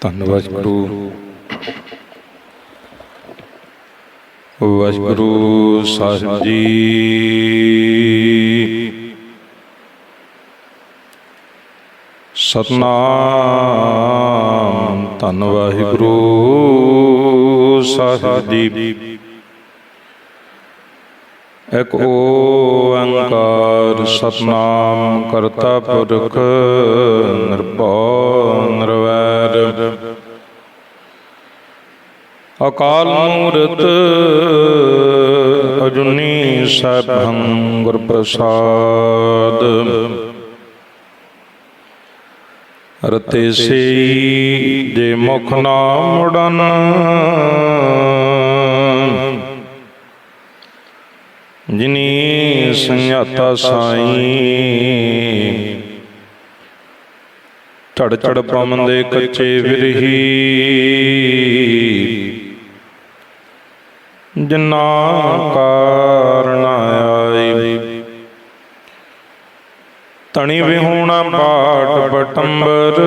ਧੰਨਵਾਦ ਗੁਰੂ। ਵਾਹਿਗੁਰੂ ਸਾਹਿਬ ਜੀ। ਸਤਨਾਮ। ਧੰਨ ਵਾਹਿਗੁਰੂ ਸਾਹਿਬ ਜੀ। ਇਕ ਓੰਕਾਰ ਸਤਨਾਮ ਕਰਤਾ ਪੁਰਖ ਨਿਰਭਉ ਅਕਾਲ ਮੂਰਤ ਅਜੁਨੀ ਸੈਭੰ ਗੁਰ ਪ੍ਰਸਾਦ ਰਤੇ ਸੇ ਜੇ ਮੁਖ ਨਾ ਮੁੜਨ, ਜਿਨੀ ਸੰਯਾਤਾ ਸਾਈ ਢੜ ਢੜ ਪਵਨ ਦੇ ਕੱਚੇ ਵਿਰਹੀ। ਜਿਨਾ ਕਾਰਣ ਆਈ। ਤਣੀ ਵਿਹੂਣਾ ਬਾਟ ਬਟੰਬਰ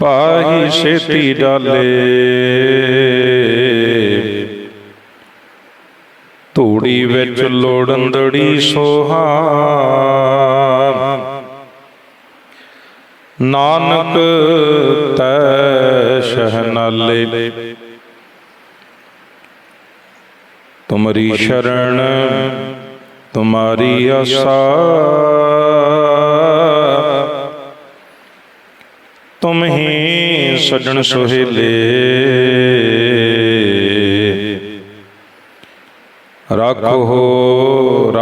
ਪਾਹੀ ਸੇਤੀ ਡਾਲੇ। ਧੂੜੀ ਵਿੱਚ ਲੋੜੰਦੜੀ ਸੋਹਾ। ਨਾਨਕ ਤੈ ਸ਼ਹਨਾਲੇ ਤੁਮਰੀ ਸ਼ਰਣ ਤੁਮਾਰੀ ਆਸਾ ਤੁਮ ਹੀ ਸਜਣ ਸੁਹੇਲੇ ਰੱਖੋ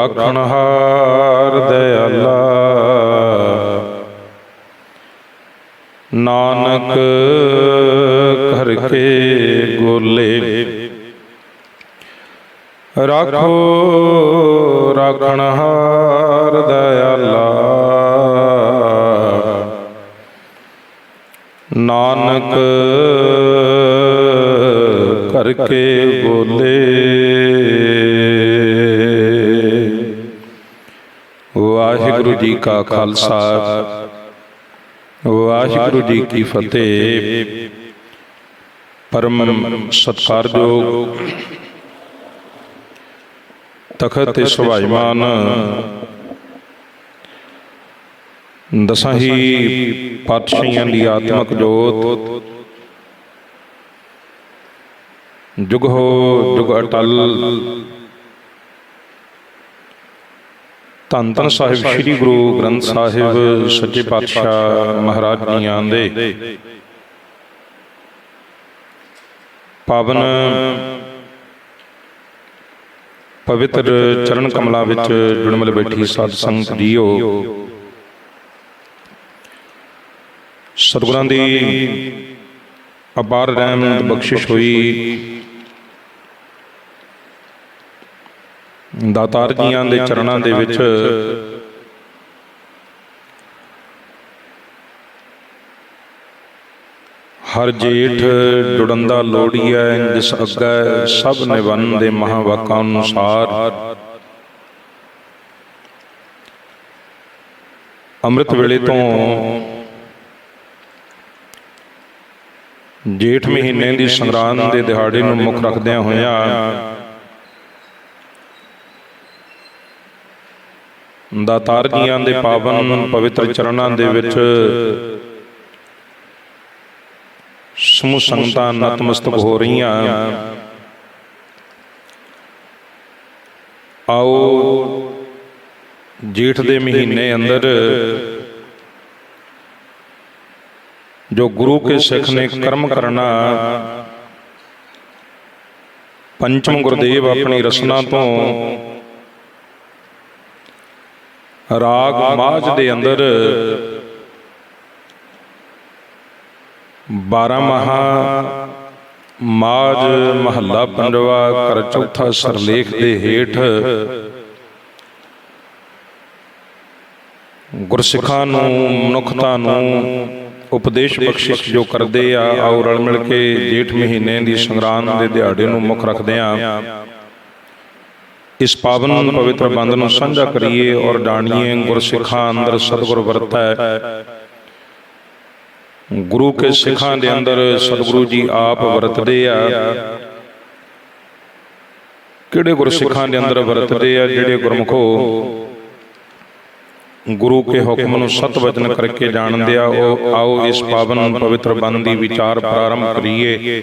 ਕੇ ਗੋਲੇ। ਰੱਖੋ ਰੱਖਣਹਾਰ ਦਇਆਲਾ। ਨਾਨਕ ਕਰਕੇ ਬੋਲੇ। ਵਾਹਿਗੁਰੂ ਜੀ ਕਾ ਖਾਲਸਾ। ਵਾਹਿਗੁਰੂ ਜੀ ਕੀ ਫਤਿਹ। ਪਰਮ ਸਤਕਾਰਯੋਗ ਤਖਤ ਤੇ ਸੁਭਾਈਮਾਨ ਦਸਾਂ ਹੀ ਦੀ ਆਤਮਕ ਜੋਤ। ਜੁਗ ਹੋ, ਜੁਗ ਅਟਲ। ਧੰਨ ਧੰਨ ਸਾਹਿਬ, ਸ੍ਰੀ ਗੁਰੂ ਗ੍ਰੰਥ ਸਾਹਿਬ, ਸੱਚੇ ਪਾਤਸ਼ਾਹ ਮਹਾਰਾਜ ਜੀਆਂ ਦੇ। ਪਾਵਨ ਪਵਿੱਤਰ ਚਰਨ ਕਮਲਾ ਵਿੱਚ ਜੁੜਨ ਬੈਠੀ ਸਾਧ ਸੰਗਤ ਜੀਓ। ਸਤਿਗੁਰਾਂ ਦੀ ਅਪਾਰ ਰਹਿਮਤ ਬਖਸ਼ਿਸ਼ ਹੋਈ। ਦਾਤਾਰ ਜੀਆਂ ਦੇ ਚਰਨਾਂ ਦੇ ਵਿੱਚ ਹਰ ਜੇਠ ਜੁੜੰਦਾ ਲੋੜੀਐ ਜਿਸ ਅੱਗੇ ਸਭ ਨਿਵੰਨ ਦੇ ਮਹਾਵਾਕਾਂ ਅਨੁਸਾਰ। ਅੰਮ੍ਰਿਤ ਵੇਲੇ ਤੋਂ ਜੇਠ ਮਹੀਨੇ ਦੀ ਸੰਗਰਾਂਦ ਦੇ ਦਿਹਾੜੇ ਨੂੰ ਮੁੱਖ ਰੱਖਦਿਆਂ ਹੋਇਆਂ ਦਾਤਾਰ ਜੀਆਂ ਦੇ ਪਾਵਨ ਪਵਿੱਤਰ ਚਰਨਾਂ ਦੇ ਵਿੱਚ ਸਮੂਹ ਸੰਗਤਾਂ ਨਤਮਸਤਕ ਹੋ ਰਹੀਆਂ। ਆਓ ਜੇਠ ਦੇ ਮਹੀਨੇ ਅੰਦਰ ਜੋ ਗੁਰੂ ਕੇ ਸਿੱਖ ਨੇ ਕਰਮ ਕਰਨਾ, ਪੰਚਮ ਗੁਰਦੇਵ ਆਪਣੀ ਰਸਨਾ ਤੋਂ ਰਾਗ ਮਾਝ ਦੇ ਅੰਦਰ 12 ਮਹਾ ਮਾਝ ਮਹੱਲਾ ਪੰਜਵਾ ਕਰ ਚੌਥਾ ਸਰਲੇਖ ਦੇ ਹੇਠ ਗੁਰਸਿੱਖਾਂ ਨੂੰ ਮਨੁੱਖਤਾ ਨੂੰ ਉਪਦੇਸ਼ ਬਖਸ਼ਿਸ਼ ਜੋ ਕਰਦੇ ਆ ਆਓ ਰਲ ਮਿਲ ਕੇ ਜੇਠ ਮਹੀਨੇ ਦੀ ਸੰਗਰਾਂਦ ਦੇ ਦਿਹਾੜੇ ਨੂੰ ਮੁੱਖ ਰੱਖਦੇ ਆ। ਇਸ ਪਾਵਨ ਪਵਿੱਤਰ ਬੰਦ ਨੂੰ ਸਾਂਝਾ ਕਰੀਏ ਔਰ ਡਾਣੀਏ ਗੁਰਸਿੱਖਾਂ ਅੰਦਰ ਸਤਿਗੁਰ ਵਰਤੈ। ਗੁਰੂ ਕੇ ਸਿੱਖਾਂ ਦੇ ਅੰਦਰ ਸਤਿਗੁਰੂ ਜੀ ਆਪ ਵਰਤਦੇ ਆ। ਕਿਹੜੇ ਗੁਰਸਿੱਖਾਂ ਦੇ ਅੰਦਰ ਵਰਤਦੇ ਆ, ਜਿਹੜੇ ਗੁਰਮਖੋ? ਗੁਰੂ ਕੇ ਹੁਕਮ ਨੂੰ ਸਤ ਵਚਨ ਕਰਕੇ ਜਾਣਦੇ ਆ, ਉਹ ਆਓ ਇਸ ਪਾਵਨ ਪਵਿੱਤਰ ਬੰਨ ਦੀ ਵਿਚਾਰ ਪ੍ਰਾਰੰਭ ਕਰੀਏ।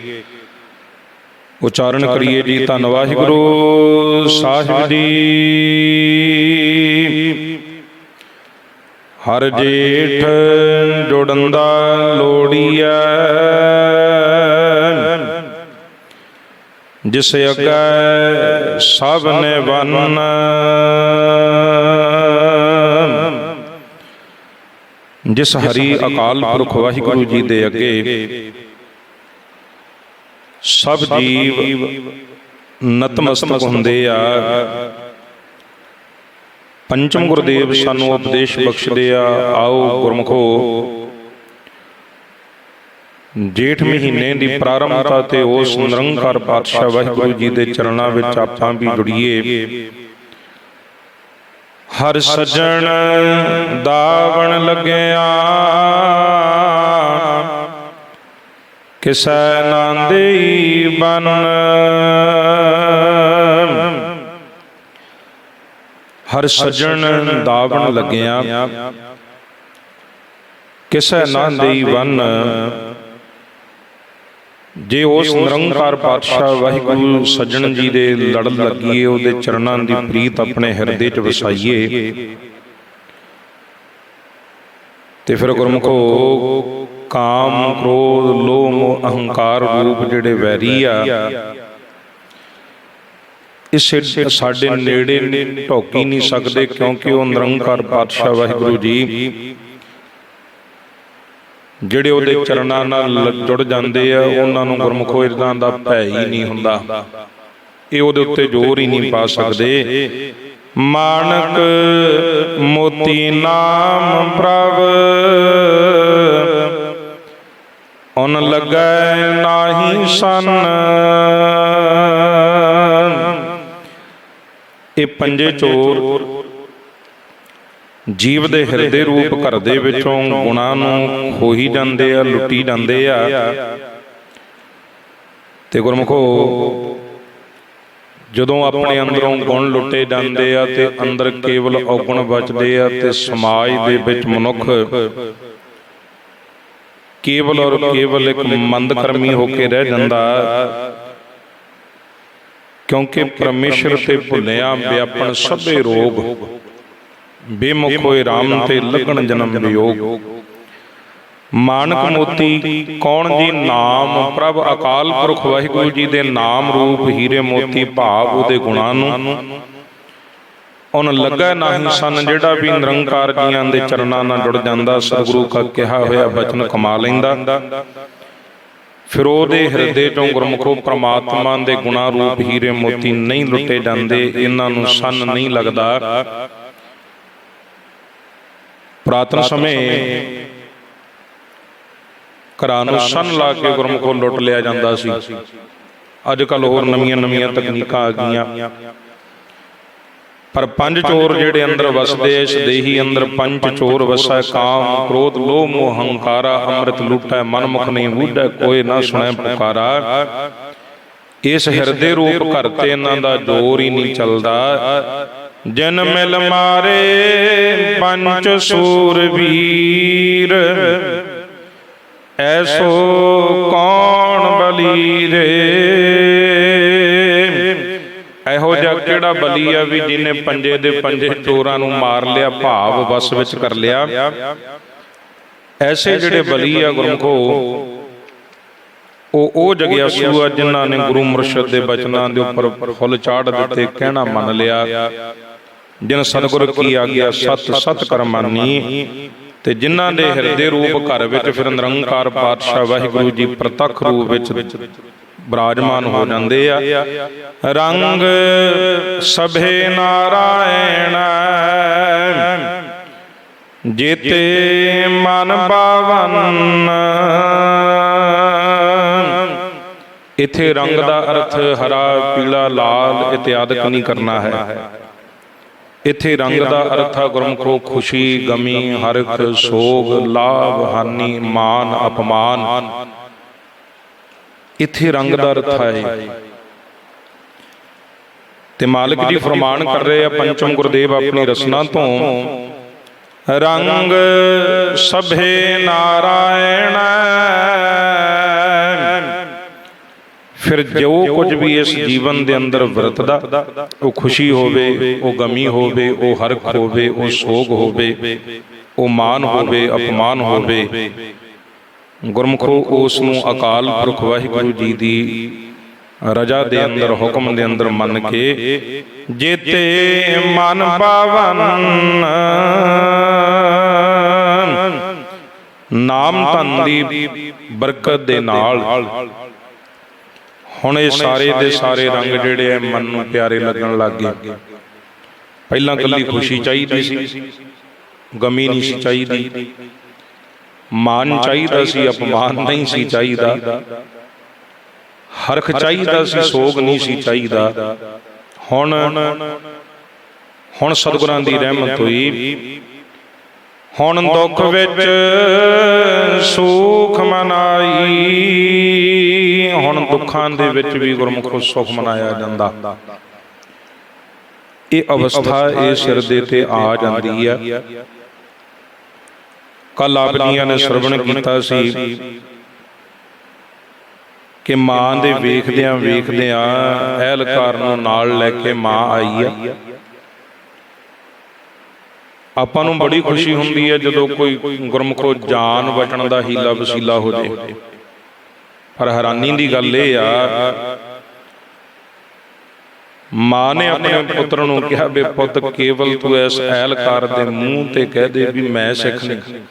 ਉਚਾਰਨ ਕਰੀਏ ਜੀ, ਧੰਨ ਵਾਹਿਗੁਰੂ, ਸਾਹਿਬ ਜੀ। ਹਰ ਜੇਠ ਜੋੜੰਦਾ ਲੋੜੀਐ। ਜਿਸ ਅੱਗੇ ਸਭ ਨੇ ਵੰਨ। ਜਿਸ ਹਰੀ ਅਕਾਲ ਪੁਰਖ ਵਾਹਿਗੁਰੂ ਜੀ ਦੇ ਅੱਗੇ। ਸਭ ਜੀਵ ਨਤਮਸਤਕ ਹੁੰਦੇ ਆ। ਪੰਚਮ ਗੁਰਦੇਵ ਸਾਨੂੰ ਉਪਦੇਸ਼ ਬਖਸ਼ਦੇ ਆ, ਆਓ ਗੁਰਮਖੋ। ਜੇਠ ਮਹੀਨੇ ਦੀ ਪ੍ਰਾਰੰਭਤਾ ਤੇ ਉਸ ਨਿਰੰਕਾਰ ਪਾਤਸ਼ਾਹ ਵਾਹਿਗੁਰੂ ਜੀ ਦੇ ਚਰਨਾਂ ਵਿੱਚ ਆਪਾਂ ਵੀ ਜੁੜੀਏ। ਹਰ ਸਜਣ ਦਾਵਣ ਲੱਗਿਆ। ਕਿਸੈ ਨਾ ਦੇਈ ਬਨ। ਹਰ ਸਜਣ ਦਾਵਣ ਲੱਗਿਆ। ਕਿਸੈ ਨਾ ਦੇਈ ਵਨ। ਜੇ ਉਸ ਨਿਰੰਕਾਰ ਪਾਤਸ਼ਾਹ ਵਾਹਿਗੁਰੂ ਸੱਜਣ ਜੀ ਦੇ ਲੜ ਲੱਗੀਏ ਉਹਦੇ ਚਰਨਾਂ ਦੀ ਪ੍ਰੀਤ ਆਪਣੇ ਹਿਰਦੇ 'ਚ ਵਸਾਈਏ। ਤੇ ਫਿਰ ਗੁਰਮੁਖੋ ਕਾਮ ਕ੍ਰੋਧ ਲੋਭ ਅਹੰਕਾਰ ਰੂਪ ਜਿਹੜੇ ਵੈਰੀ ਆ। ਇਸ ਸਾਡੇ ਨੇੜੇ ਢੋਕੀ ਨਹੀਂ ਸਕਦੇ ਕਿਉਂਕਿ ਉਹ ਨਿਰੰਕਾਰ ਪਾਤਸ਼ਾਹ ਵਾਹਿਗੁਰੂ ਜੀ, ਜਿਹੜੇ ਉਹਦੇ ਚਰਨਾਂ ਨਾਲ ਜੁੜ ਜਾਂਦੇ ਆ, ਉਹਨਾਂ ਨੂੰ ਗੁਰਮੁਖੋ ਇਦਾਂ ਦਾ ਭੈ ਹੀ ਨਹੀਂ ਹੁੰਦਾ। ਇਹ ਉਹਦੇ ਉੱਤੇ ਜ਼ੋਰ ਹੀ ਨਹੀਂ ਪਾ ਸਕਦੇ। ਮਾਨਕ ਮੋਤੀ ਨਾਮ ਪ੍ਰਭ, ਉਨ ਲੱਗੈ ਨਾਹੀ ਸਨ। ਇਹ ਪੰਜੇ ਚੋਰ ਜੀਵ ਦੇ ਹਿਰਦੇ ਰੂਪ ਘਰ ਦੇ ਵਿੱਚੋਂ ਗੁਣਾਂ ਨੂੰ ਖੋਹੀ ਜਾਂਦੇ ਆ ਲੁੱਟੀ ਜਾਂਦੇ ਆ। ਤੇ ਗੁਰਮਖੋ ਜਦੋਂ ਆਪਣੇ ਅੰਦਰੋਂ ਗੁਣ ਲੁੱਟੇ ਜਾਂਦੇ ਆ ਤੇ ਅੰਦਰ ਕੇਵਲ ਔਗੁਣ ਬਚਦੇ ਆ ਤੇ ਸਮਾਜ ਦੇ ਵਿੱਚ ਮਨੁੱਖ ਕੇਵਲ ਔਰ ਕੇਵਲ ਇੱਕ ਮੰਦਕਰਮੀ ਹੋ ਕੇ ਰਹਿ ਜਾਂਦਾ। ਕਿਉਂਕਿ ਪਰਮੇਸ਼ਰ ਤੇ ਭੁੱਲਿਆ ਵਿਆਪਣ ਸਭੇ ਰੋਗ। ਬੇਮੁਖ ਹੋਏ RAM ਤੇ ਲੱਗਣ ਜਨਮ ਵਿਯੋਗ ਮਾਨਕ ਮੋਤੀ ਕੌਣ ਜੀ ਨਾਮ? ਪ੍ਰਭ ਅਕਾਲ ਪੁਰਖ ਵਾਹਿਗੁਰੂ ਜੀ ਦੇ ਨਾਮ ਰੂਪ ਹੀਰੇ ਮੋਤੀ ਭਾਵ ਉਹਦੇ ਗੁਣਾਂ ਨੂੰ। ਉਹਨ ਲੱਗਾ ਨਹੀਂ ਸਨ ਜਿਹੜਾ ਵੀ ਨਿਰੰਕਾਰ ਜੀਆਂ ਦੇ ਚਰਨਾਂ ਨਾਲ ਜੁੜ ਜਾਂਦਾ ਸਤਿਗੁਰੂ ਕਾ ਕਿਹਾ ਹੋਇਆ ਬਚਨ ਕਮਾ ਲੈਂਦਾ। ਫਿਰ ਉਹਦੇ ਹਿਰਦੇ ਚੋਂ ਗੁਰਮੁਖੋ ਪ੍ਰਮਾਤਮਾ ਦੇ ਗੁਣਾ ਰੂਪ ਹੀਰੇ ਮੋਤੀ ਨਹੀਂ ਲੁੱਟੇ ਜਾਂਦੇ ਇਹਨਾਂ ਨੂੰ ਸੰਨ ਨਹੀਂ ਲੱਗਦਾ। ਪ੍ਰਾਤਨ ਸਮੇਂ ਘਰਾਂ ਨੂੰ ਸੰਨ ਲਾ ਕੇ ਗੁਰਮੁਖੋ ਲੁੱਟ ਲਿਆ ਜਾਂਦਾ ਸੀ। ਅੱਜ ਕੱਲ ਹੋਰ ਨਵੀਆਂ ਨਵੀਆਂ ਤਕਨੀਕਾਂ ਆ ਗਈਆਂ। ਪਰ ਪੰਜ ਚੋਰ ਜਿਹੜੇ ਅੰਦਰ ਵਸਦੇ ਇਸ ਦੇਹੀ ਅੰਦਰ ਪੰਜ ਚੋਰ ਵਸੈ ਕਾਮ ਕ੍ਰੋਧ ਲੋਭ ਮੋਹ ਹੰਕਾਰਾ ਅੰਮ੍ਰਿਤ ਲੁਟੈ ਮਨ ਮੁਖ ਨਹੀਂ ਬੂਝੈ ਕੋਈ ਨਾ ਸੁਣੈ ਪੁਕਾਰਾ। ਇਸ ਹਿਰਦੇ ਰੂਪ ਘਰ ਤੇ ਇਹਨਾਂ ਦਾ ਜੋਰ ਹੀ ਨਹੀਂ ਚੱਲਦਾ। ਜਨ ਮਿਲ ਮਾਰੇ ਪੰਜ ਸੂਰਬੀਰ ਐਸੋ ਕੌਣ ਕਿਹੜਾ ਬਲੀ ਆ ਵੀ ਜਿਹਨੇ ਪੰਜੇ ਦੇ ਪੰਜੇ ਚੋਰਾਂ ਨੂੰ ਮਾਰ ਲਿਆ, ਭਾਵ ਵਸ ਵਿੱਚ ਕਰ ਲਿਆ। ਐਸੇ ਜਿਹੜੇ ਬਲੀ ਆ ਗੁਰਮਖੋ, ਉਹ ਉਹ ਜਗਿਆਸੂ ਆ ਜਿਨ੍ਹਾਂ ਨੇ ਗੁਰੂ ਮੁਰਸ਼ਿਦ ਦੇ ਬਚਨਾਂ ਦੇ ਉੱਪਰ ਫੁੱਲ ਚਾੜ ਦਿੱਤੇ, ਕਹਿਣਾ ਮੰਨ ਲਿਆ। ਜਿਨ ਸਤਿਗੁਰ ਕੀ ਆਗਿਆ, ਸਤ ਸਤ ਕਰਮਾਨੀ ਤੇ ਜਿਨ੍ਹਾਂ ਦੇ ਹਿਰਦੇ ਰੂਪ ਘਰ ਵਿੱਚ ਫਿਰ ਨਿਰੰਕਾਰ ਪਾਤਸ਼ਾਹ ਵਾਹਿਗੁਰੂ ਜੀ ਪ੍ਰਤੱਖ ਰੂਪ ਵਿੱਚ ਬਰਾਜਮਾਨ ਹੋ ਜਾਂਦੇ ਆ। ਰੰਗ ਸਭੇ ਨਾਰਾਇਣ। ਜੀਤੇ ਮਨ ਪਾਵਨ। ਇਥੇ ਰੰਗ ਦਾ ਅਰਥ ਹਰਾ, ਪੀਲਾ, ਲਾਲ ਇਤਿਆਦਿਕ ਨਹੀਂ ਕਰਨਾ ਹੈ। ਇੱਥੇ ਰੰਗ ਦਾ ਅਰਥ ਹੈ ਗੁਰਮੁਖੋ ਖੁਸ਼ੀ, ਗਮੀ, ਹਰਖ, ਸੋਗ, ਲਾਭ, ਹਾਨੀ, ਮਾਨ, ਅਪਮਾਨ। ਇੱਥੇ ਰੰਗ ਦਾ ਅਰਥ ਹੈ ਤੇ ਮਾਲਕ ਜੀ ਫਰਮਾਨ ਕਰ ਰਹੇ ਆ ਪੰਚਮ ਗੁਰਦੇਵ ਆਪਣੀ ਰਸਨਾ ਤੋਂ। ਰੰਗ ਸਭੇ ਨਾਰਾਇਣ। ਫਿਰ ਜੋ ਕੁਝ ਵੀ ਇਸ ਜੀਵਨ ਦੇ ਅੰਦਰ ਵਰਤਦਾ ਉਹ ਖੁਸ਼ੀ ਹੋਵੇ ਉਹ ਗਮੀ ਹੋਵੇ ਉਹ ਹਰਖ ਹੋਵੇ ਉਹ ਸੋਗ ਹੋਵੇ ਉਹ ਮਾਨ ਹੋਵੇ ਅਪਮਾਨ ਹੋਵੇ। ਗੁਰਮੁਖੋ ਉਸ ਨੂੰ ਅਕਾਲ ਪੁਰਖ ਵਾਹਿਗੁਰੂ ਜੀ ਦੀ ਰਜਾ ਦੇ ਅੰਦਰ, ਹੁਕਮ ਦੇ ਅੰਦਰ ਮੰਨ ਕੇ ਜੇਤੇ ਮਨ ਪਾਵਨ। ਨਾਮ ਧਨ ਦੀ ਬਰਕਤ ਦੇ ਨਾਲ ਹੁਣ ਇਹ ਸਾਰੇ ਦੇ ਸਾਰੇ ਰੰਗ ਜਿਹੜੇ ਐ ਮਨ ਨੂੰ ਪਿਆਰੇ ਲੱਗਣ ਲੱਗ ਗਏ। ਪਹਿਲਾਂ ਕੱਲੀ ਖੁਸ਼ੀ ਚਾਹੀਦੀ ਸੀ, ਗਮੀ ਨਹੀਂ ਸੀ ਚਾਹੀਦੀ। ਮਾਨ ਚਾਹੀਦਾ ਸੀ ਅਪਮਾਨ ਨਹੀਂ ਸੀ ਚਾਹੀਦਾ। ਹਰਖ ਚਾਹੀਦਾ ਸੀ ਸੋਗ ਨਹੀਂ ਸੀ ਚਾਹੀਦਾ। ਹੁਣ ਹੁਣ ਸਤਿਗੁਰਾਂ ਦੀ ਰਹਿਮਤ ਹੋਈ। ਹੁਣ ਦੁੱਖ ਵਿੱਚ ਸੁਖ ਮਨਾਈ। ਹੁਣ ਦੁੱਖਾਂ ਦੇ ਵਿੱਚ ਵੀ ਗੁਰਮੁਖ ਸੁਖ ਮਨਾਇਆ ਜਾਂਦਾ। ਇਹ ਅਵਸਥਾ ਇਹ ਸਿਰ ਦੇ ਤੇ ਆ ਜਾਂਦੀ ਆ ਕੱਲ ਆਪ ਜੀਆਂ ਨੇ ਸਰਵਣ ਕੀਤਾ ਸੀ ਕਿ ਮਾਂ ਦੇ ਵੇਖਦਿਆਂ ਵੇਖਦਿਆਂ ਅਹਿਲਕਾਰ ਨੂੰ ਨਾਲ ਲੈ ਕੇ ਮਾਂ ਆਈ ਆ। ਆਪਾਂ ਨੂੰ ਬੜੀ ਖੁਸ਼ੀ ਹੁੰਦੀ ਹੈ ਜਦੋਂ ਕੋਈ ਗੁਰਮੁਖੋ ਜਾਨ ਬਚਣ ਦਾ ਹੀਲਾ ਵਸੀਲਾ ਹੋ ਜੇ। ਪਰ ਹੈਰਾਨੀ ਦੀ ਗੱਲ ਇਹ ਆ ਮਾਂ ਨੇ ਆਪਣੇ ਪੁੱਤਰ ਨੂੰ ਕਿਹਾ ਬੇ ਪੁੱਤ ਕੇਵਲ ਤੂੰ ਇਸ ਅਹਿਲਕਾਰ ਦੇ ਮੂੰਹ ਤੇ ਕਹਿ ਦੇ ਵੀ ਮੈਂ ਸਿੱਖ ਨਹੀਂ।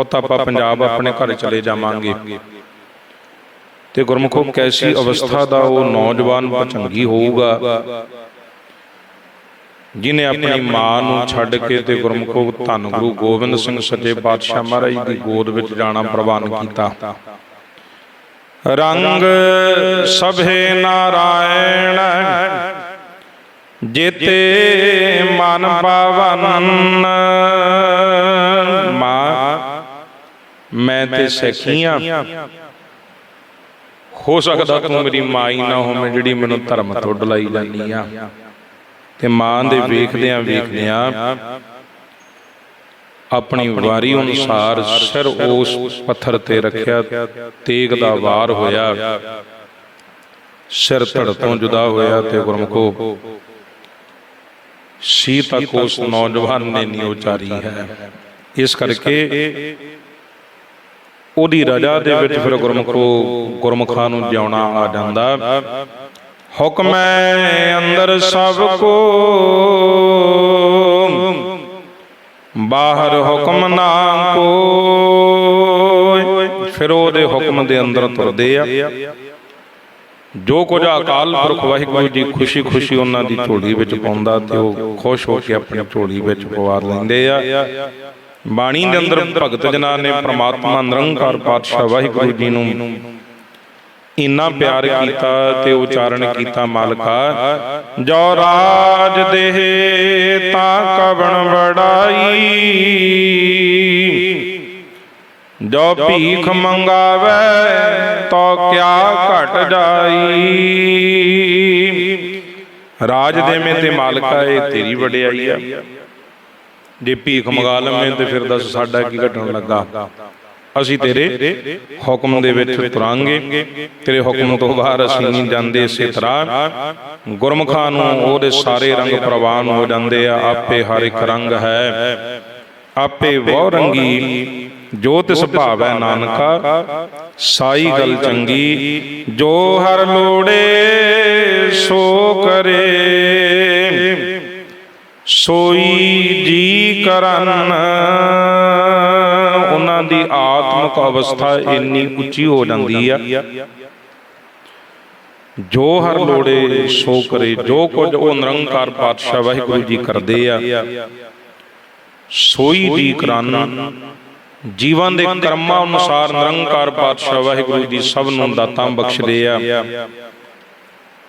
ਪੁੱਤ ਆਪਾਂ ਪੰਜਾਬ ਆਪਣੇ ਘਰ ਚਲੇ ਜਾਵਾਂਗੇ। ਤੇ ਗੁਰਮੁਖੋ ਕੈਸੀ ਅਵਸਥਾ ਦਾ ਉਹ ਨੌਜਵਾਨ ਚੰਗੀ ਹੋਊਗਾ। ਜਿਨੇ ਆਪਣੀ ਮਾਂ ਨੂੰ ਛੱਡ ਕੇ ਤੇ ਗੁਰਮੁਖੋ ਧੰਨ ਗੁਰੂ ਗੋਬਿੰਦ ਸਿੰਘ ਸੱਚੇ ਪਾਤਸ਼ਾਹ ਮਹਾਰਾਜ ਦੀ ਗੋਦ ਵਿੱਚ ਜਾਣਾ ਪ੍ਰਵਾਨ ਕੀਤਾ। ਰੰਗ ਸਭੇ ਨਾਰਾਇਣ ਜੇਤੇ ਮਨ ਪਾਵਨ ਮਾਂ ਮੈਂ ਤੇ ਸਖੀਆਂ ਹੋ। ਸਕਦਾ ਤੂੰ ਮੇਰੀ ਮਾਂ ਹੀ ਨਾ ਹੋਵੇਂ ਜਿਹੜੀ ਮੈਨੂੰ ਧਰਮ ਤੋਂ ਡਲਾਈ ਜਾਂਦੀ ਆ। ਤੇ ਮਾਂ ਦੇ ਵੇਖਦਿਆਂ ਵੇਖਦਿਆਂ ਆਪਣੀ ਵਾਰੀ ਅਨੁਸਾਰ ਸਿਰ ਉਸ ਪੱਥਰ ਤੇ ਰੱਖਿਆ ਤੇਗ ਦਾ ਵਾਰ ਹੋਇਆ। ਸਿਰ ਧੜ ਤੋਂ ਜੁਦਾ ਹੋਇਆ ਤੇ ਗੁਰਮੁਖੋ ਸੀ ਤੱਕ ਉਸ ਨੌਜਵਾਨ ਨੇ ਨਹੀਂ ਉਚਾਰੀ ਹੈ। ਇਸ ਕਰਕੇ ਉਹਦੀ ਰਜਾ ਦੇ ਵਿੱਚ ਫਿਰ ਗੁਰਮੁਖੋ ਗੁਰਮੁਖਾਂ ਨੂੰ ਜਿਉਣਾ ਆ ਜਾਂਦਾ। ਹੁਕਮੈ ਅੰਦਰ ਸਭ ਕੋ। ਬਾਹਰ ਹੁਕਮ ਨਾ ਕੋਈ। ਫਿਰ ਉਹਦੇ ਹੁਕਮ ਦੇ ਅੰਦਰ ਤੁਰਦੇ ਆ। ਜੋ ਕੁਝ ਅਕਾਲ ਪੁਰਖ ਵਾਹਿਗੁਰੂ ਜੀ ਖੁਸ਼ੀ ਖੁਸ਼ੀ ਉਹਨਾਂ ਦੀ ਝੋਲੀ ਵਿੱਚ ਪਾਉਂਦਾ ਤੇ ਉਹ ਖੁਸ਼ ਹੋ ਕੇ ਆਪਣੀ ਝੋਲੀ ਵਿੱਚ ਪਵਾਰ ਲੈਂਦੇ ਆ। ਬਾਣੀ ਦੇ ਅੰਦਰ ਭਗਤ ਜਨਾਂ ਨੇ ਪ੍ਰਮਾਤਮਾ ਨਿਰੰਕਾਰ ਪਾਤਸ਼ਾਹ ਵਾਹਿਗੁਰੂ ਜੀ ਨੂੰ ਇੰਨਾ ਪਿਆਰ ਕੀਤਾ ਤੇ ਉਚਾਰਨ ਕੀਤਾ, ਮਾਲਕਾ, ਜੋ ਰਾਜ ਦੇਹ ਤਾਂ ਕਵਣ ਵੜਾਈ। ਜੋ ਭੀਖ ਮੰਗਾਵੇ ਤੋ ਕਿਆ ਘਟ ਜਾਈ। ਰਾਜ ਦੇਵੇਂ ਤੇ ਮਾਲਕਾ ਇਹ ਤੇਰੀ ਵਡਿਆਈ ਆ। ਜੇ ਭੀਖ ਮੰਗਾ ਲਵੇਂ ਤੇ ਫਿਰ ਦੱਸ ਸਾਡਾ ਕੀ ਘਟਣ ਲੱਗਾ? ਅਸੀਂ ਤੇਰੇ ਹੁਕਮ ਦੇ ਵਿੱਚ ਤੁਰਾਂਗੇ। ਤੇਰੇ ਹੁਕਮ ਤੋਂ ਬਾਹਰ ਅਸੀਂ ਨਹੀਂ ਜਾਂਦੇ ਇਸੇ ਤਰ੍ਹਾਂ। ਗੁਰਮੁਖਾਂ ਨੂੰ ਉਹਦੇ ਸਾਰੇ ਰੰਗ ਪ੍ਰਵਾਨ ਹੋ ਜਾਂਦੇ ਆ। ਆਪੇ ਹਰ ਇੱਕ ਰੰਗ ਹੈ। ਆਪੇ ਬਹੁ ਰੰਗੀ ਜੋ ਤਿਸ ਭਾਵੈ ਨਾਨਕਾ ਸਾਈ ਗੱਲ ਚੰਗੀ ਜੋ ਹਰ ਲੋੜੇ ਸੋ ਕਰੇ। ਸੋਈ ਕਰਨ। ਉਹਨਾਂ ਦੀ ਆਤਮਿਕ ਅਵਸਥਾ ਇੰਨੀ ਉੱਚੀ ਹੋ ਜਾਂਦੀ ਆ। ਜੋ ਹਰ ਲੋੜੇ ਸੋ ਕਰੇ, ਜੋ ਕੁਝ ਉਹ ਨਿਰੰਕਾਰ ਪਾਤਸ਼ਾਹ ਵਾਹਿਗੁਰੂ ਜੀ ਕਰਦੇ ਆ, ਸੋਈ ਜੀ ਕਰਨ। ਜੀਵਨ ਦੇ ਕਰਮਾਂ ਅਨੁਸਾਰ ਨਿਰੰਕਾਰ ਪਾਤਸ਼ਾਹ ਵਾਹਿਗੁਰੂ ਜੀ ਸਭ ਨੂੰ ਦਾਤਾਂ ਬਖਸ਼ਦੇ ਆ।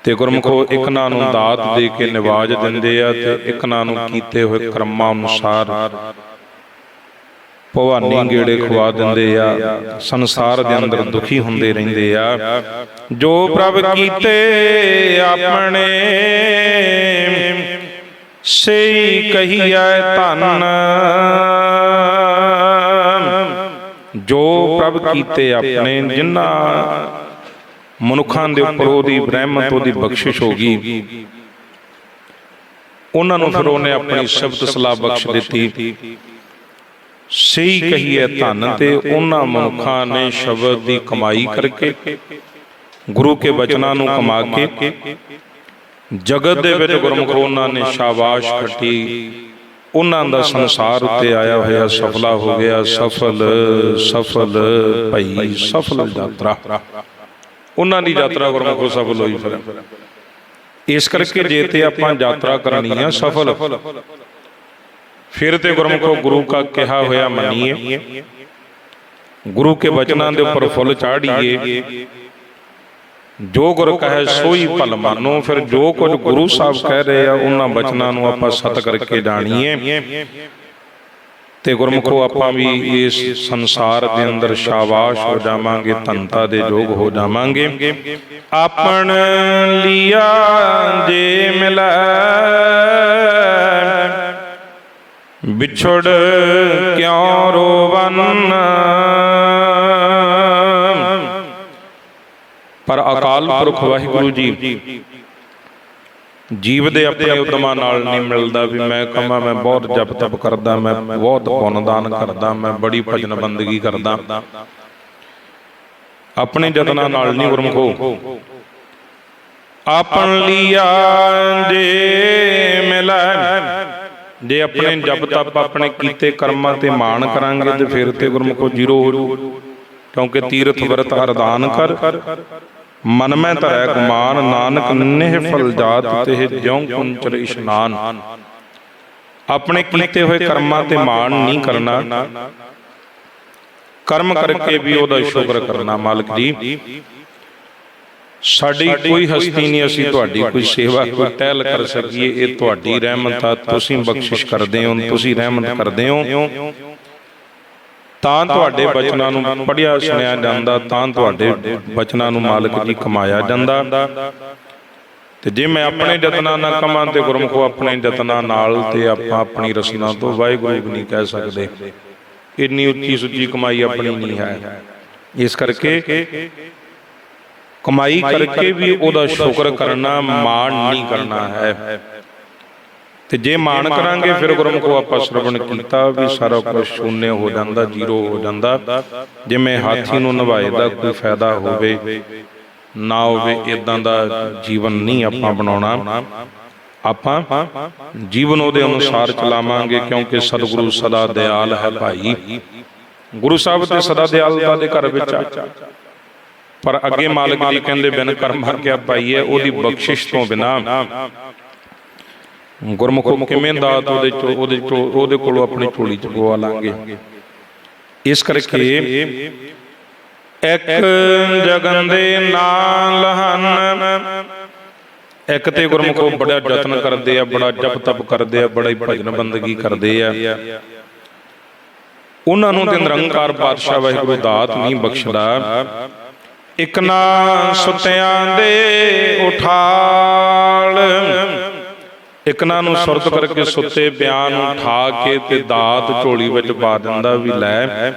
ਤੇ ਗੁਰਮੁਖੋ ਇਕਨਾਂ ਨੂੰ ਦਾਤ ਦੇ ਕੇ ਨਿਵਾਜ ਦਿੰਦੇ ਆ ਤੇ ਇਕਨਾਂ ਨੂੰ ਕੀਤੇ ਹੋਏ ਕਰਮਾਂ ਅਨੁਸਾਰ ਭਵਾਨੀ ਗੇੜੇ ਖਵਾ ਦਿੰਦੇ ਆ। ਸੰਸਾਰ ਦੇ ਅੰਦਰ ਦੁਖੀ ਹੁੰਦੇ ਰਹਿੰਦੇ ਆ। ਜੋ ਪ੍ਰਭ ਕੀਤੇ ਆਪਣੇ ਸਈ ਕਹੀਐ ਧਨ। ਜੋ ਪ੍ਰਭ ਕੀਤੇ ਆਪਣੇ ਜਿਨ੍ਹਾਂ ਮਨੁੱਖਾਂ ਦੇ ਉੱਪਰ ਉਹਦੀ ਰਹਿਮਤ ਉਹਦੀ ਬਖਸ਼ਿਸ਼ ਹੋ ਗਈ। ਉਹਨਾਂ ਨੂੰ ਫਿਰ ਉਹਨੇ ਆਪਣੀ ਸ਼ਬਦ ਸਲਾਹ ਬਖਸ਼ ਦਿੱਤੀ। ਸਹੀ ਕਹੀਏ ਧਨ ਤੇ ਉਹਨਾਂ ਮਨੁੱਖਾਂ ਨੇ ਸ਼ਬਦ ਦੀ ਕਮਾਈ ਕਰਕੇ ਗੁਰੂ ਕੇ ਬਚਨਾਂ ਨੂੰ ਕਮਾ ਕੇ ਜਗਤ ਦੇ ਵਿੱਚ ਗੁਰਮੁਖ ਉਹਨਾਂ ਨੇ ਸ਼ਾਬਾਸ਼ ਖੱਟੀ ਉਹਨਾਂ ਦਾ ਸੰਸਾਰ ਉੱਤੇ ਆਇਆ ਹੋਇਆ ਸਫਲਾ ਹੋ ਗਿਆ। ਸਫਲ ਸਫਲ ਭਈ ਸਫਲ ਯਾਤਰਾ। ਉਹਨਾਂ ਦੀ ਯਾਤਰਾ ਗੁਰਮੁਖੋ ਸਫਲ ਹੋਈ ਫਿਰ। ਇਸ ਕਰਕੇ ਜੇ ਤੇ ਆਪਾਂ ਯਾਤਰਾ ਕਰਨੀ ਆ ਸਫਲ। ਫਿਰ ਤੇ ਗੁਰਮੁਖੋ ਗੁਰੂ ਕਾ ਕਿਹਾ ਹੋਇਆ ਮੰਨੀਏ। ਗੁਰੂ ਕੇ ਬਚਨਾਂ ਦੇ ਉੱਪਰ ਫੁੱਲ ਚਾੜੀਏ। ਜੋ ਗੁਰ ਕਹੇ ਸੋਈ ਭਲ ਮਾਨੋ। ਫਿਰ ਜੋ ਕੁਝ ਗੁਰੂ ਸਾਹਿਬ ਕਹਿ ਰਹੇ ਆ ਉਹਨਾਂ ਬਚਨਾਂ ਨੂੰ ਆਪਾਂ ਸਤ ਕਰਕੇ ਜਾਣੀਏ। ਤੇ ਗੁਰਮੁਖੋ ਆਪਾਂ ਵੀ ਇਸ ਸੰਸਾਰ ਦੇ ਅੰਦਰ ਸ਼ਾਬਾਸ਼ ਹੋ ਜਾਵਾਂਗੇ ਧੰਤਾ ਦੇ ਯੋਗ ਹੋ ਜਾਵਾਂਗੇ। ਆਪਣ ਲਿਆ ਜੇ ਮਿਲੈ, ਵਿਛੜ ਕਿਉ ਰੋਵਨ? ਪਰ ਅਕਾਲ ਪੁਰਖ ਵਾਹਿਗੁਰੂ ਜੀ ਜੀਵ ਦੇ ਆਪਣੇ ਉਦਮਾਂ ਨਾਲ ਨਹੀਂ ਮਿਲਦਾ ਵੀ ਮੈਂ ਕਮਾ, ਮੈਂ ਬਹੁਤ ਜਪ ਤਪ ਕਰਦਾ, ਮੈਂ ਬਹੁਤ ਪੁੰਨਦਾਨ ਕਰਦਾ, ਮੈਂ ਬੜੀ ਭਜਨ ਬੰਦਗੀ ਕਰਦਾ। ਆਪਣੇ ਯਤਨਾਂ ਨਾਲ ਨਹੀਂ ਗੁਰਮਖੋ ਆਪਣ ਲੀਆ ਦੇ ਮਿਲੈ ਜੇ ਆਪਣੇ ਜਪ ਤਪ ਆਪਣੇ ਕੀਤੇ ਕਰਮਾਂ ਤੇ ਮਾਣ ਕਰਾਂਗੇ ਤੇ ਫਿਰ ਤੇ ਗੁਰਮਖੋ ਜ਼ੀਰੋ ਹੋ ਕਿਉਂਕਿ ਤੀਰਥ ਵਰਤ ਅਰਦਾਨ ਕਰ। ਮਨ ਮੈਂ ਧਰੈ ਗੁਮਾਨ, ਨਾਨਕ ਨਿਹ ਫਲ ਜਾਤ ਤੇ ਜਿਉ ਕੁੰਚਰ ਇਸ਼ਨਾਨ। ਆਪਣੇ ਕੀਤੇ ਹੋਏ ਕਰਮਾਂ ਤੇ ਮਾਣ ਨਹੀਂ ਕਰਨਾ। ਕਰਮ ਕਰਕੇ ਵੀ ਉਹਦਾ ਸ਼ੁਕਰ ਕਰਨਾ, ਮਾਲਕ ਜੀ। ਸਾਡੀ ਕੋਈ ਹਸਤੀ ਨਹੀਂ, ਅਸੀਂ ਤੁਹਾਡੀ ਕੋਈ ਸੇਵਾ, ਕੋਈ ਟਹਿਲ ਕਰ ਸਕੀਏ। ਇਹ ਤੁਹਾਡੀ ਰਹਿਮਤ ਆ। ਤੁਸੀਂ ਬਖਸ਼ਿਸ਼ ਕਰਦੇ ਹੋ, ਤੁਸੀਂ ਰਹਿਮਤ ਕਰਦੇ ਹੋ। ਤਾਂ ਤੁਹਾਡੇ ਬਚਨਾਂ ਨੂੰ ਪੜਿਆ ਸੁਣਿਆ ਜਾਂਦਾ ਤਾਂ ਤੁਹਾਡੇ ਬਚਨਾਂ ਨੂੰ ਮਾਲਕ ਜੀ ਕਮਾਇਆ ਜਾਂਦਾ। ਤੇ ਜੇ ਮੈਂ ਆਪਣੇ ਯਤਨਾਂ ਨਾਲ ਕਮਾਂ ਤੇ ਗੁਰਮਖੋ ਆਪਣੇ ਯਤਨਾਂ ਨਾਲ ਤੇ ਆਪਾਂ ਆਪਣੀ ਰਸਨਾ ਤੋਂ ਵਾਹਿਗੁਰੂ ਵੀ ਨਹੀਂ ਕਹਿ ਸਕਦੇ। ਇੰਨੀ ਉੱਚੀ ਸੁੱਚੀ ਕਮਾਈ ਆਪਣੀ ਨਹੀਂ ਹੈ। ਇਸ ਕਰਕੇ ਕਮਾਈ ਕਰਕੇ ਵੀ ਉਹਦਾ ਸ਼ੁਕਰ ਕਰਨਾ ਮਾਣ ਨਹੀਂ ਕਰਨਾ ਹੈ। ਤੇ ਜੇ ਮਾਣ ਕਰਾਂਗੇ ਫਿਰ ਗੁਰਮੁਖੋ ਆਪਾਂ ਸ਼ਰਵਣ ਕੀਤਾ ਵੀ ਸਾਰਾ ਕੁਝ ਸ਼ੂਨਯ ਹੋ ਜਾਂਦਾ ਜ਼ੀਰੋ ਹੋ ਜਾਂਦਾ। ਜਿਵੇਂ ਹਾਥੀ ਨੂੰ ਨਵਾਏ ਦਾ ਕੋਈ ਫਾਇਦਾ ਹੋਵੇ ਨਾ ਹੋਵੇ ਇਦਾਂ ਦਾ ਜੀਵਨ ਨਹੀਂ ਆਪਾਂ ਬਣਾਉਣਾ। ਆਪਾਂ ਜੀਵਨ ਉਹਦੇ ਅਨੁਸਾਰ ਚਲਾਵਾਂਗੇ ਕਿਉਂਕਿ ਸਤਿਗੁਰੂ ਸਦਾ ਦਿਆਲ ਹੈ ਭਾਈ। ਗੁਰੂ ਸਾਹਿਬ ਤੇ ਸਦਾ ਦਿਆਲਤਾ ਦੇ ਘਰ ਵਿੱਚ ਆ। ਪਰ ਅੱਗੇ ਮਾਲਕ ਜੀ ਕਹਿੰਦੇ ਬਿਨ ਕਰਮ ਹਰ ਪਾਈ ਹੈ ਉਹਦੀ ਬਖਸ਼ਿਸ਼ ਤੋਂ ਬਿਨਾ। ਗੁਰਮੁਖ ਕਿਵੇਂ ਦਾਤ ਉਹਦੇ ਚੋਂ ਉਹਦੇ ਚੋਂ ਉਹਦੇ ਕੋਲੋਂ ਆਪਣੀ ਝੋਲੀ ਚ ਗਵਾ ਲਾਂਗੇ। ਇਸ ਕਰਕੇ ਇੱਕ ਜਗਨ ਦੇ ਨਾਲ ਹਨ। ਇੱਕ ਤੇ ਗੁਰਮੁਖੋ ਬੜਾ ਯਤਨ ਕਰਦੇ ਆ ਬੜਾ ਜਪ ਤਪ ਕਰਦੇ ਆ ਬੜਾ ਹੀ ਭਜਨ ਬੰਦਗੀ ਕਰਦੇ ਆ। ਉਹਨਾਂ ਨੂੰ ਤੇ ਨਿਰੰਕਾਰ ਪਾਤਸ਼ਾਹ ਵਾਹਿਗੁਰੂ ਦਾਤ ਨਹੀਂ ਬਖਸ਼ਦਾ। ਇਕ ਨਾ ਸੁੱਤਿਆਂ ਦੇ ਉਠਾਲ। ਇਕਨਾ ਨੂੰ ਸੁਰਤ ਕਰਕੇ ਸੁੱਤੇ ਬਿਆਨ ਉਠਾ ਕੇ ਤੇ ਦਾਤ ਝੋਲੀ ਵਿੱਚ ਪਾ ਦਿੰਦਾ ਵੀ ਲੈ,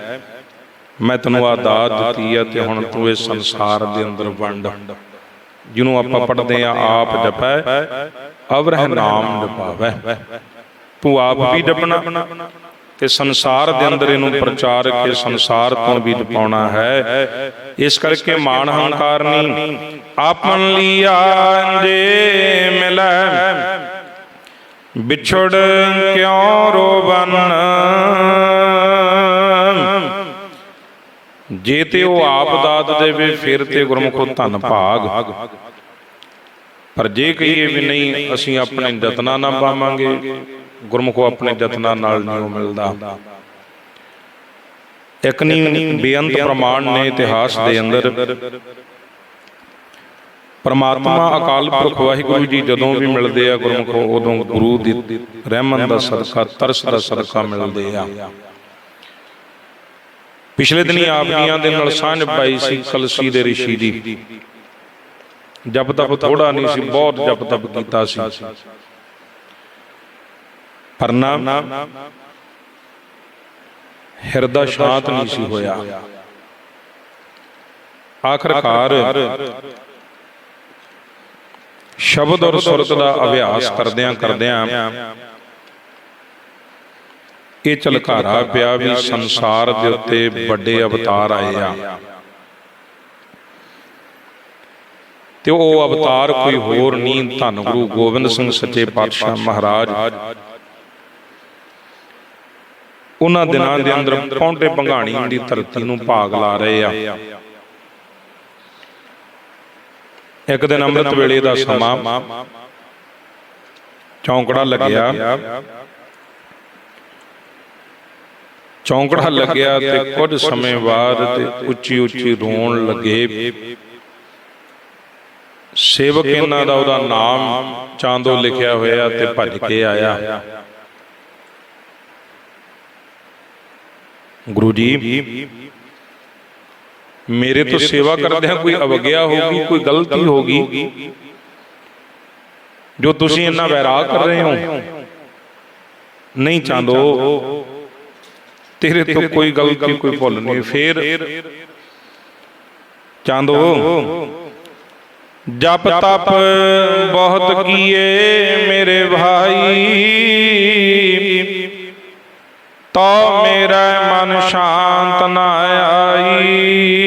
ਮੈਂ ਤੈਨੂੰ ਆ ਦਾਤ ਦਿੱਤੀ ਆ ਤੇ ਹੁਣ ਤੂੰ ਇਸ ਸੰਸਾਰ ਦੇ ਅੰਦਰ ਵੰਡ। ਜਿਹਨੂੰ ਆਪਾਂ ਪੜ੍ਹਦੇ ਆ, ਆਪ ਜਪੈ, ਅਵਰਹ ਨਾਮ ਜਪਾਵੈ। ਤੂੰ ਆਪ ਵੀ ਜਪਣਾ ਤੇ ਸੰਸਾਰ ਦੇ ਅੰਦਰ ਇਹਨੂੰ ਪ੍ਰਚਾਰ ਕੇ ਸੰਸਾਰ ਤੋਂ ਵੀ ਜਪਾਉਣਾ ਹੈ। ਇਸ ਕਰਕੇ ਮਾਣ ਹੰਕਾਰ ਨਹੀਂ ਆਪਨ ਲੀਆ ਜੇ ਮਿਲੈ। ਵਿਛੜ ਕਿਉ ਰੋਵਨ? ਜੇ ਤੇ ਉਹ ਆਪ ਦਾਤ ਦੇਵੇ, ਫਿਰ ਤੇ ਗੁਰਮੁਖੋ ਧਨ ਭਾਗ। ਪਰ ਜੇ ਕਹੀਏ ਵੀ ਨਹੀਂ, ਅਸੀਂ ਆਪਣੇ ਯਤਨਾਂ ਨਾ ਪਾਵਾਂਗੇ, ਗੁਰਮੁਖੋ ਆਪਣੇ ਯਤਨਾਂ ਨਾਲ ਨਹੀਂ ਮਿਲਦਾ। ਇੱਕ ਨਹੀਂ ਬੇਅੰਤ ਪ੍ਰਮਾਣ ਨੇ ਇਤਿਹਾਸ ਦੇ ਅੰਦਰ ਪਰਮਾਤਮਾ ਅਕਾਲ ਪੁਰਖ ਵਾਹਿਗੁਰੂ ਜੀ ਜਦੋਂ ਵੀ ਮਿਲਦੇ ਆ ਗੁਰਮੁਖੋ ਉਦੋਂ ਗੁਰੂ ਦੀ ਰਹਿਮਤ ਦਾ ਸਦਕਾ ਤਰਸ ਦਾ ਸਦਕਾ ਮਿਲਦੇ ਆ। ਪਿਛਲੇ ਦਿਨੀ ਆਪ ਜੀਆਂ ਦੇ ਨਾਲ ਸਾਂਝ ਪਾਈ ਸੀ ਕਲਸੀ ਦੇ ਰਿਸ਼ੀ ਦੀ ਜਪ ਤਪ ਥੋੜਾ ਨਹੀਂ ਸੀ ਬਹੁਤ ਜਪ ਤਪ ਕੀਤਾ ਸੀ। ਪਰਨਾ ਹਿਰਦਾ ਸ਼ਾਂਤ ਨਹੀਂ ਸੀ ਹੋਇਆ। ਆਖਰਕਾਰ ਸ਼ਬਦ ਔਰ ਸੁਰਤ ਦਾ ਅਭਿਆਸ ਕਰਦਿਆਂ ਕਰਦਿਆਂ ਇਹ ਝਲਕਾਰਾ ਪਿਆ ਵੀ ਸੰਸਾਰ ਦੇ ਉੱਤੇ ਵੱਡੇ ਅਵਤਾਰ ਆਏ ਆ। ਤੇ ਉਹ ਅਵਤਾਰ ਕੋਈ ਹੋਰ ਨਹੀਂ, ਧੰਨ ਗੁਰੂ ਗੋਬਿੰਦ ਸਿੰਘ ਸੱਚੇ ਪਾਤਸ਼ਾਹ ਮਹਾਰਾਜ। ਉਹਨਾਂ ਦਿਨਾਂ ਦੇ ਅੰਦਰ ਪੌਂਟੇ ਭੰਗਾਣੀ ਦੀ ਧਰਤੀ ਨੂੰ ਭਾਗ ਲਾ ਰਹੇ ਆ। ਇੱਕ ਦਿਨ ਅੰਮ੍ਰਿਤ ਵੇਲੇ ਦਾ ਸਮਾਂ। ਚੌਂਕੜਾ ਲੱਗਿਆ। ਚੌਂਕੜਾ ਲੱਗਿਆ ਤੇ ਕੁਝ ਸਮੇਂ ਬਾਅਦ ਤੇ ਉੱਚੀ ਉੱਚੀ ਰੋਣ ਲੱਗੇ। ਸੇਵਕ ਇਹਨਾਂ ਦਾ ਉਹਦਾ ਨਾਮ ਚਾਂਦੋ ਲਿਖਿਆ ਹੋਇਆ ਤੇ ਭੱਜ ਕੇ ਆਇਆ। ਗੁਰੂ ਜੀ ਮੇਰੇ ਤੋਂ ਸੇਵਾ ਕਰਦਿਆਂ ਕੋਈ ਅਵਗਿਆ ਹੋਗੀ ਕੋਈ ਗਲਤੀ ਹੋਗੀ ਜੋ ਤੁਸੀਂ ਇੰਨਾ ਵੈਰਾਗ ਕਰ ਰਹੇ ਹੋ ਨਹੀਂ ਚਾਂਦੋ ਤੇਰੇ ਤੋਂ ਕੋਈ ਗਲਤੀ ਕੋਈ ਭੁੱਲ ਨਹੀਂ। ਫੇਰ ਚਾਂਦੋ ਜਪ ਤਪ ਬਹੁਤ ਕੀਏ ਮੇਰੇ ਭਾਈ। ਤੋ ਮੇਰਾ ਮਨ ਸ਼ਾਂਤ ਨਾ ਆਈ।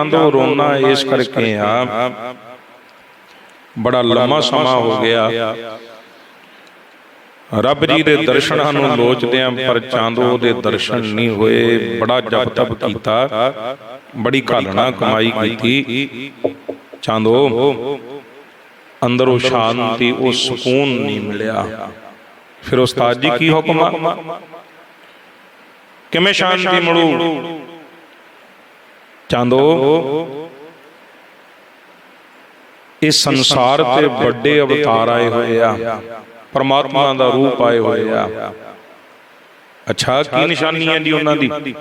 ਚਾਂਦੋ ਰੋਣਾ ਇਸ ਕਰਕੇ ਆ। ਬੜਾ ਲੰਮਾ ਸਮਾਂ ਹੋ ਗਿਆ। ਰੱਬ ਜੀ ਦੇ ਦਰਸ਼ਨਾਂ ਨੂੰ ਲੋਚਦਿਆਂ ਪਰ ਚਾਂਦੋ ਦੇ ਦਰਸ਼ਨ ਨਹੀਂ ਹੋਏ। ਬੜਾ ਜਪ ਤਪ ਕੀਤਾ। ਬੜੀ ਘਾਲਣਾ ਕਮਾਈ ਕੀਤੀ। ਚਾਂਦੋ ਅੰਦਰੋਂ ਸ਼ਾਂਤੀ ਉਹ ਸਕੂਨ ਨਹੀਂ ਮਿਲਿਆ। ਫਿਰ ਉਸਤਾਦ ਜੀ ਕੀ ਹੁਕਮ ਆ? ਕਿਵੇਂ ਸ਼ਾਂਤੀ ਮਿਲੂ? ਚਾਂਦੋ ਇਸ ਸੰਸਾਰ ਤੇ ਵੱਡੇ ਅਵਤਾਰ ਆਏ ਹੋਏ ਆ। ਪਰਮਾਤਮਾ ਦਾ ਰੂਪ ਆਏ ਹੋਏ ਆ। ਅੱਛਾ ਕੀ ਨਿਸ਼ਾਨੀ ਹੈ ਜੀ ਉਹਨਾਂ ਦੀ?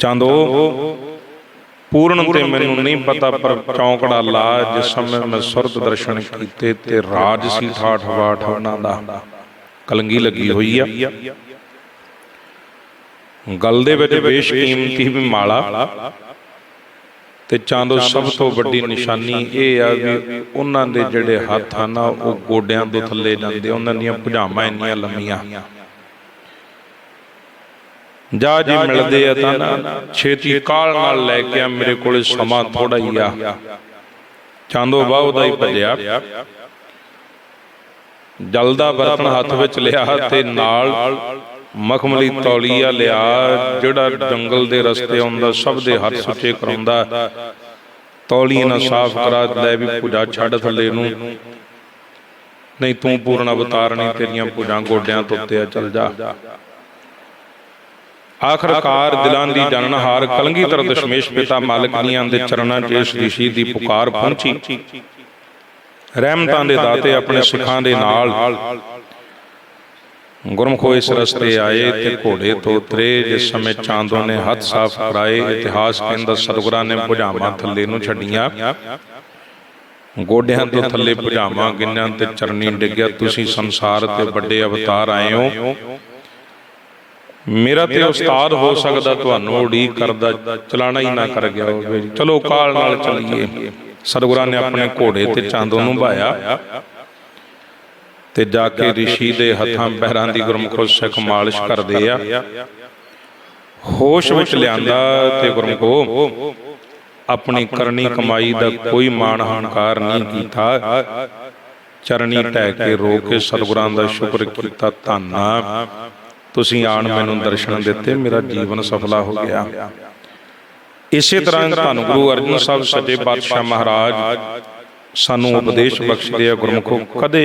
ਚਾਂਦੋ ਪੂਰਨ ਤੇ ਮੈਨੂੰ ਨਹੀਂ ਪਤਾ ਪਰ ਚੌਂਕੜਾ ਲਾ ਜਿਸ ਸਮੇਂ ਮੈਂ ਸੁਰਤ ਦਰਸ਼ਨ ਕੀਤੇ ਤੇ ਰਾਜ ਸੀ ਠਾਠ ਬਾਠ ਉਹਨਾਂ ਦਾ ਕਲੰਗੀ ਲੱਗੀ ਹੋਈ ਆ। ਗਲ ਦੇ ਵਿੱਚ ਬੇਸ਼ਕੀਮਤੀ ਵੀ ਮਾਲਾ। ਤੇ ਚਾਂਦੋ ਸਭ ਤੋਂ ਵੱਡੀ ਨਿਸ਼ਾਨੀ ਇਹ ਆ ਵੀ ਉਹਨਾਂ ਦੇ ਜਿਹੜੇ ਹੱਥ ਆ ਨਾ ਉਹ ਗੋਡਿਆਂ ਤੋਂ ਥੱਲੇ ਜਾਂਦੇ ਉਹਨਾਂ ਦੀਆਂ ਭੁਜਾਮਾਂ ਇੰਨੀਆਂ ਲੰਮੀਆਂ। ਜਾ ਜੀ ਮਿਲਦੇ ਆ ਤਾਂ ਨਾ ਛੇਤੀ ਕਾਲ ਨਾਲ ਲੈ ਕੇ ਆ ਮੇਰੇ ਕੋਲੇ ਸਮਾਂ ਥੋੜਾ ਹੀ ਆ। ਚਾਂਦੋ ਬਾਹੂ ਦਾ ਹੀ ਭੱਜਿਆ। ਜਲ ਦਾ ਬਰਤਨ ਹੱਥ ਵਿੱਚ ਲਿਆ ਤੇ ਨਾਲ ਮਖਮਲੀ ਤੌਲੀਆ ਲਿਆ ਜਿਹੜਾ ਜੰਗਲ ਦੇ ਰਸਤੇ ਆਉਂਦਾ ਸਭ ਦੇ ਹੱਥ ਸੁੱਚੇ ਕਰਾਉਂਦਾ। ਤੌਲੀਏ ਨਾਲ ਸਾਫ਼ ਕਰਾ ਲੈ ਵੀ ਪੂਜਾ ਛੱਡ ਥੱਲੇ ਨੂੰ। ਨਹੀਂ ਤੂੰ ਪੂਰਨ ਅਵਤਾਰ ਨਹੀਂ ਤੇਰੀਆਂ ਪੂਜਾਂ ਗੋਡਿਆਂ ਤੋਂ ਉੱਤੇ ਚੱਲ ਜਾ। ਆਖਰਕਾਰ ਦਿਲਾਂ ਦੀ ਜਾਣਨਹਾਰ ਕਲੰਗੀਧਰ ਦਸ਼ਮੇਸ਼ ਪਿਤਾ ਮਾਲਕ ਦੀਆਂ ਦੇ ਚਰਨਾਂ 'ਚ ਇਸ ਰਿਸ਼ੀ ਦੀ ਪੁਕਾਰ ਪਹੁੰਚੀ। ਰਹਿਮਤਾਂ ਦੇ ਦਾਤੇ ਆਪਣੇ ਸਿੱਖਾਂ ਦੇ ਨਾਲ। ਗੁਰਮਖੋ ਇਸ ਰਸਤੇ ਆਏ ਤੇ ਘੋੜੇ ਤੋਂ ਉਤਰੇ ਜਿਸ ਸਮੇਂ ਚਾਂਦੋਂ ਨੇ ਹੱਥ ਸਾਫ਼ ਕਰਾਏ ਇਤਿਹਾਸ ਕਹਿੰਦਾ ਸਤਿਗੁਰਾਂ ਨੇ ਭੁਜਾਵਾਂ ਥੱਲੇ ਨੂੰ ਛੱਡੀਆਂ। ਗੋਡਿਆਂ ਤੋਂ ਥੱਲੇ ਭੁਜਾਵਾਂ ਗਿੰਨਾਂ ਤੇ ਚਰਨੀ ਡਿੱਗਿਆ ਤੁਸੀਂ ਸੰਸਾਰ ਤੇ ਵੱਡੇ ਅਵਤਾਰ ਆਏ ਹੋ। ਮੇਰਾ ਤੇ ਉਸਤਾਦ ਹੋ ਸਕਦਾ ਤੁਹਾਨੂੰ ਉਡੀਕ ਕਰਦਾ ਚਲਾਣਾ ਹੀ ਨਾ ਕਰ ਗਿਆ ਹੋਵੇ। ਚਲੋ ਕਾਲ ਨਾਲ ਚੱਲੀਏ। ਸਤਿਗੁਰਾਂ ਨੇ ਆਪਣੇ ਘੋੜੇ ਤੇ ਚਾਂਦੋਂ ਨੂੰ ਭਾਇਆ। ਤੇ ਜਾ ਕੇ ਰਿਸ਼ੀ ਦੇ ਹੱਥਾਂ ਪੈਰਾਂ ਦੀ ਗੁਰਮੁਖੋ ਸਿੱਖ ਮਾਲਿਸ਼ ਕਰਦੇ ਆ। ਹੋਸ਼ ਵਿੱਚ ਲਿਆਂਦਾ ਤੇ ਗੁਰਮੁਖੋ ਆਪਣੀ ਕਰਨੀ ਕਮਾਈ ਦਾ ਕੋਈ ਮਾਣ ਹੰਕਾਰ ਨਹੀਂ ਕੀਤਾ। ਚਰਣੀ ਟਹਿ ਕੇ ਰੋ ਕੇ ਸਤਿਗੁਰਾਂ ਦਾ ਸ਼ੁਕਰ ਕੀਤਾ ਧੰਨਾ। ਤੁਸੀਂ ਆਣ ਮੈਨੂੰ ਦਰਸ਼ਨ ਦਿੱਤੇ ਮੇਰਾ ਜੀਵਨ ਸਫਲਾ ਹੋ ਗਿਆ। ਇਸੇ ਤਰ੍ਹਾਂ ਤੁਹਾਨੂੰ ਗੁਰੂ ਅਰਜਨ ਸਾਹਿਬ ਸੱਚੇ ਪਾਤਸ਼ਾਹ ਮਹਾਰਾਜ ਸਾਨੂੰ ਉਪਦੇਸ਼ ਬਖਸ਼ਦੇ ਆ ਗੁਰਮੁਖੋ। ਕਦੇ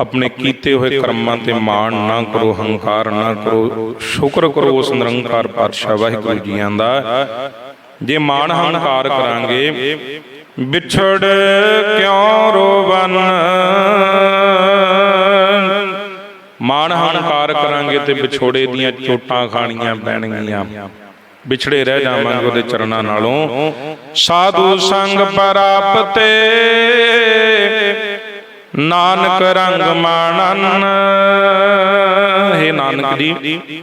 ਆਪਣੇ ਕੀਤੇ ਹੋਏ ਕਰਮਾਂ ਤੇ ਮਾਣ ਨਾ ਕਰੋ ਹੰਕਾਰ ਨਾ ਕਰੋ ਸ਼ੁਕਰ ਕਰੋ ਉਸ ਨਿਰੰਕਾਰ ਪਾਤਸ਼ਾਹ ਵਾਹਿਗੁਰੂ ਜੀਆਂ ਦਾ ਜੇ ਮਾਣ ਹੰਕਾਰ ਕਰਾਂਗੇ ਵਿਛੜ ਕਿਉਂ ਰੋਵਨ? ਮਾਣ ਹੰਕਾਰ ਕਰਾਂਗੇ ਤੇ ਵਿਛੋੜੇ ਦੀਆਂ ਚੋਟਾਂ ਖਾਣੀਆਂ ਪੈਣਗੀਆਂ। ਵਿਛੜੇ ਰਹਿ ਜਾਵਾਂਗੇ ਉਹਦੇ ਚਰਨਾਂ ਨਾਲੋਂ। ਸਾਧੂ ਸੰਗ ਪਰਾਪਤੇ। ਨਾਨਕ ਰੰਗ ਮਾਣਨ। ਹੈ ਨਾਨਕ ਜੀ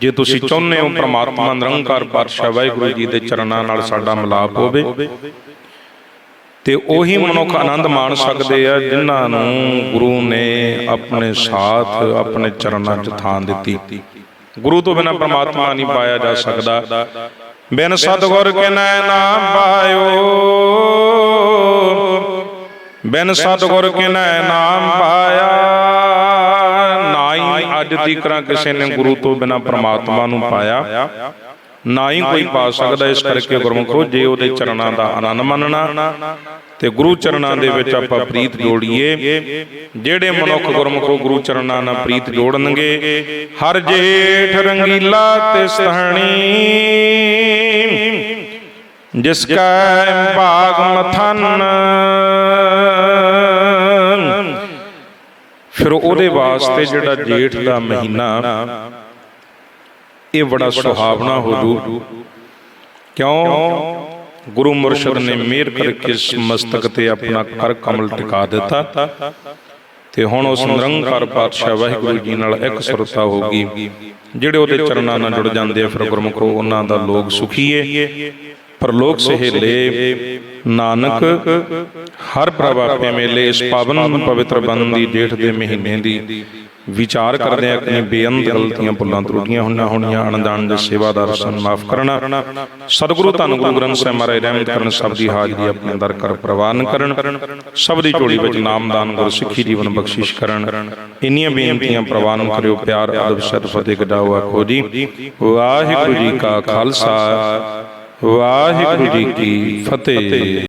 ਜੇ ਤੁਸੀਂ ਚਾਹੁੰਦੇ ਹੋ ਪ੍ਰਮਾਤਮਾ ਨਿਰੰਕਾਰ ਪਾਤਸ਼ਾਹ ਵਾਹਿਗੁਰੂ ਜੀ ਦੇ ਚਰਨਾਂ ਨਾਲ ਸਾਡਾ ਮਿਲਾਪ ਹੋਵੇ ਤੇ ਉਹੀ ਮਨੁੱਖ ਆਨੰਦ ਮਾਣ ਸਕਦੇ ਆ ਜਿਨ੍ਹਾਂ ਨੂੰ ਗੁਰੂ ਨੇ ਆਪਣੇ ਸਾਥ ਆਪਣੇ ਚਰਨਾਂ 'ਚ ਥਾਂ ਦਿੱਤੀ। ਗੁਰੂ ਤੋਂ ਬਿਨਾ ਪ੍ਰਮਾਤਮਾ ਨਹੀਂ ਪਾਇਆ ਜਾ ਸਕਦਾ। ਬਿਨ ਸਤਗੁਰ ਕਿਨੈ ਨਾਮ ਪਾਇਓ। ਬਿਨ ਸਤਗੁਰ ਕਿਨੈ ਨਾਮ ਪਾਇਆ। ਨਾ ਹੀ ਅੱਜ ਤੀਕਰਾਂ ਕਿਸੇ ਨੇ ਗੁਰੂ ਤੋਂ ਬਿਨਾ ਪ੍ਰਮਾਤਮਾ ਨੂੰ ਪਾਇਆ। ਨਾ ਹੀ ਕੋਈ ਪਾ ਸਕਦਾ ਇਸ ਕਰਕੇ ਗੁਰਮੁਖੋ ਜੇ ਉਹਦੇ ਚਰਨਾਂ ਦਾ ਆਨੰਦ ਮੰਨਣਾ ਤੇ ਗੁਰੂ ਚਰਨਾਂ ਦੇ ਵਿੱਚ ਆਪਾਂ ਪ੍ਰੀਤ ਜੋੜੀਏ। ਜਿਹੜੇ ਮਨੁੱਖ ਗੁਰਮੁਖੋ ਗੁਰੂ ਚਰਨਾਂ ਨਾਲ ਪ੍ਰੀਤ ਜੋੜਨਗੇ ਹਰ ਜੇਠ ਰੰਗੀਲਾ ਤੇ ਸਹਣੀ ਜਿਸ ਕੈ ਭਾਗ ਮਥਨ ਫਿਰ ਉਹਦੇ ਵਾਸਤੇ ਜਿਹੜਾ ਜੇਠ ਦਾ ਮਹੀਨਾ ਇਹ ਬੜਾ ਸੁਹਾਵਣਾ ਹੋ ਜੂ। ਕਿਉਂ? ਗੁਰੂ ਮੁਰਸ਼ਿਦ ਨੇ ਮਿਹਰ ਕਰਕੇ ਇਸ ਮਸਤਕ ਤੇ ਆਪਣਾ ਕਰ ਕਮਲ ਟਿਕਾ ਦਿੱਤਾ। ਤੇ ਹੁਣ ਉਸ ਨਿਰੰਕਾਰ ਪਾਤਸ਼ਾਹ ਵਾਹਿਗੁਰੂ ਜੀ ਨਾਲ ਇੱਕ ਸੁਰਤਾ ਹੋਗੀ ਜਿਹੜੇ ਉਹਦੇ ਚਰਨਾਂ ਨਾਲ ਜੁੜ ਜਾਂਦੇ ਆ ਫਿਰ ਗੁਰਮੁਖੋ ਉਹਨਾਂ ਦਾ ਲੋਕ ਸੁਖੀਏ ਪਰਲੋਕ ਸਹੇਲੇ, ਨਾਨਕ, ਹਰ ਪ੍ਰਭ ਮੇਲੇ ਇਸ ਪਾਵਨ ਪਵਿੱਤਰ ਬੰਦੀ ਜੇਠ ਦੇ ਮਹੀਨੇ ਦੀ ਵਿਚਾਰ ਕਰਦੇ ਆ ਬੇਅੰਤ ਗਲਤੀਆਂ ਭੁੱਲਾਂ ਤਰੁੱਟੀਆਂ ਹੋਈਆਂ ਹੋਣੀਆਂ ਅਣਜਾਣ ਦੇ ਸੇਵਾਦਾਰ ਸਨ, ਮਾਫ ਕਰਨਾ। ਸਤਿਗੁਰੂ ਧੰਨ ਗੁਰੂ ਗ੍ਰੰਥ ਸਾਹਿਬ ਮਹਾਰਾਜ, ਰਹਿਮਤ ਕਰਨ ਸਭ ਦੀ ਹਾਜ਼ਰੀ ਆਪਣੇ ਦਰ ਕਰ ਪ੍ਰਵਾਨ ਕਰਨ, ਸਭ ਦੀ ਝੋਲੀ ਵਿੱਚ ਨਾਮਦਾਨ ਗੁਰ ਸਿੱਖੀ ਜੀਵਨ ਬਖਸ਼ਿਸ਼ ਕਰਨ। ਇੰਨੀਆਂ ਬੇਨਤੀਆਂ ਪ੍ਰਵਾਨ ਕਰਿਓ, ਪਿਆਰ, ਅਦਬ, ਸਤ, ਫਤਿਹ ਗਡਾਓ ਆਖੋ ਜੀ ਵਾਹਿਗੁਰੂ ਜੀ ਕਾ ਖਾਲਸਾ। ਵਾਹਿਗੁਰੂ ਜੀ ਕੀ ਫਤਿਹ।